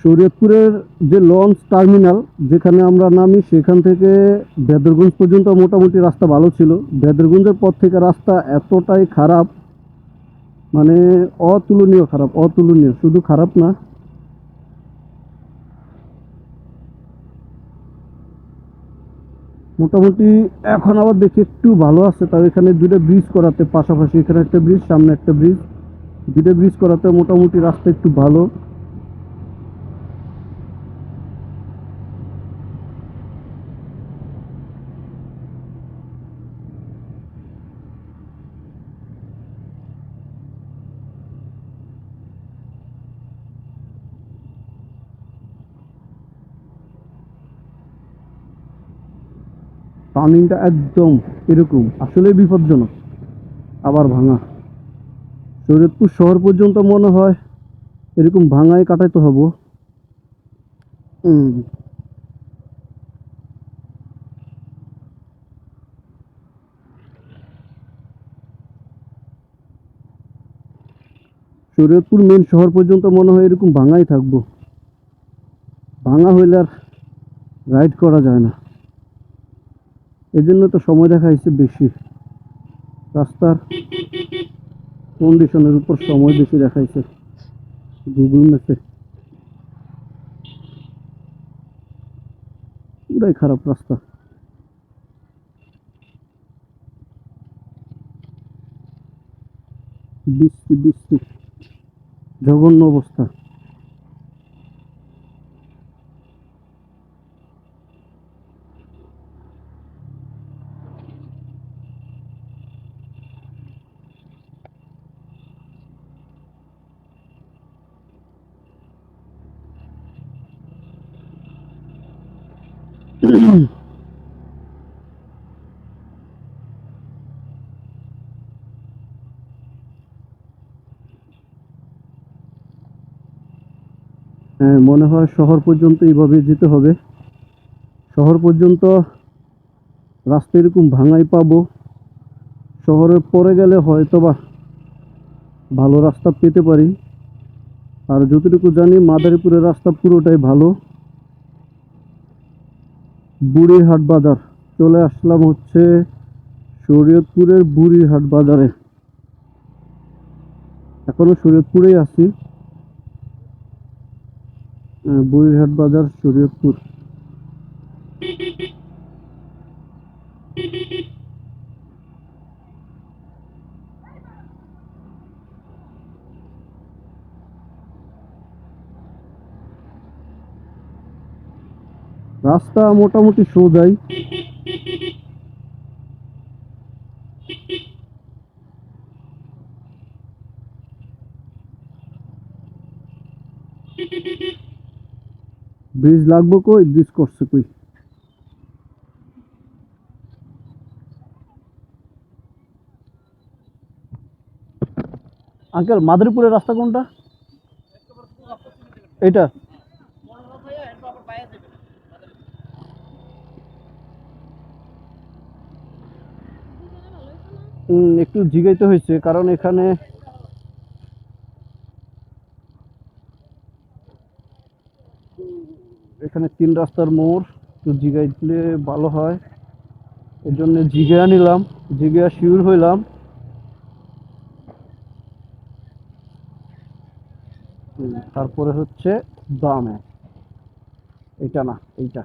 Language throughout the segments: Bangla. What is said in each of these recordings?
শরীয়তপুরের যে লঞ্চ টার্মিনাল, যেখানে আমরা নামি, সেখান থেকে বেদরগঞ্জ পর্যন্ত মোটামুটি রাস্তা ভালো ছিল। বেদরগঞ্জের পর থেকে রাস্তা এতটাই খারাপ মানে অতুলনীয় খারাপ, অতুলনীয়, শুধু খারাপ না। মোটামুটি এখন আবার দেখি একটু ভালো আছে, তাও এখানে দুইটা ব্রিজ করাতে, পাশাপাশি এখানে একটা ব্রিজ সামনে একটা ব্রিজ দুইটা ব্রিজ করাতে মোটামুটি রাস্তা একটু ভালো। টার্নিংটা একদম এরকম আসলে বিপজ্জনক। আবার ভাঙা। শরীয়তপুর শহর পর্যন্ত মনে হয় এরকম ভাঙায় কাটাইতে হব। হুম। শরীয়তপুর মেন শহর পর্যন্ত মনে হয় এরকম ভাঙাই থাকব। ভাঙা হইলে আর রাইড করা যায় না। এই জন্য তো সময় দেখা হয়েছে বেশি। রাস্তার কন্ডিশনের উপর সময় বেশি দেখাইছে গুগল ম্যাপে পুরাই খারাপ রাস্তা। বৃষ্টি বৃষ্টি, জঘন্য অবস্থা। মনে হয় শহর পর্যন্ত এইভাবে যেতে হবে। শহর পর্যন্ত রাস্তা এরকম ভাঙাই পাবো। শহরের পরে গেলে হয়তো বা ভালো রাস্তা পেতে পারি। আর যতটুকু জানি, মাদারীপুরের রাস্তা পুরোটাই ভালো। বুড়িহাট বাজার। চলে আসলাম হচ্ছে শরীয়তপুরের বুড়িহাট বাজারে। এখনও শরীয়তপুরেই আছি। বুড়িহাট বাজার শরীয়তপুর। রাস্তা মোটামুটি সোজাই। ব্রিজ লাগবো কই? ব্রিজ করছে কই? আঙ্কেল মাদারীপুরের রাস্তা কোনটা? এটা একটু জিগাইতে হয়েছে, কারণ এখানে এখানে তিন রাস্তার মোড়, একটু জিগাইলে ভালো হয়। এর জন্য জিগা নিলাম জিগা শিউর হইলাম। তারপরে হচ্ছে দামে। এইটা না, এইটা।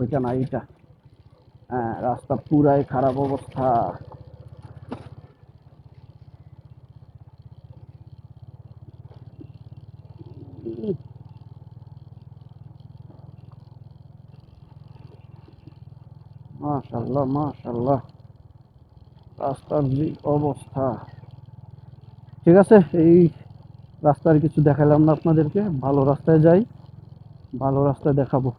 ওইটা না, এইটা। হ্যাঁ রাস্তা পুরাই খারাপ অবস্থা। মাশাল্লাহ মাশাল্লাহ রাস্তার যে অবস্থা। ঠিক আছে, এই রাস্তার কিছু দেখালাম না আপনাদেরকে। ভালো রাস্তায় যাই, ভালো রাস্তায় দেখাবো।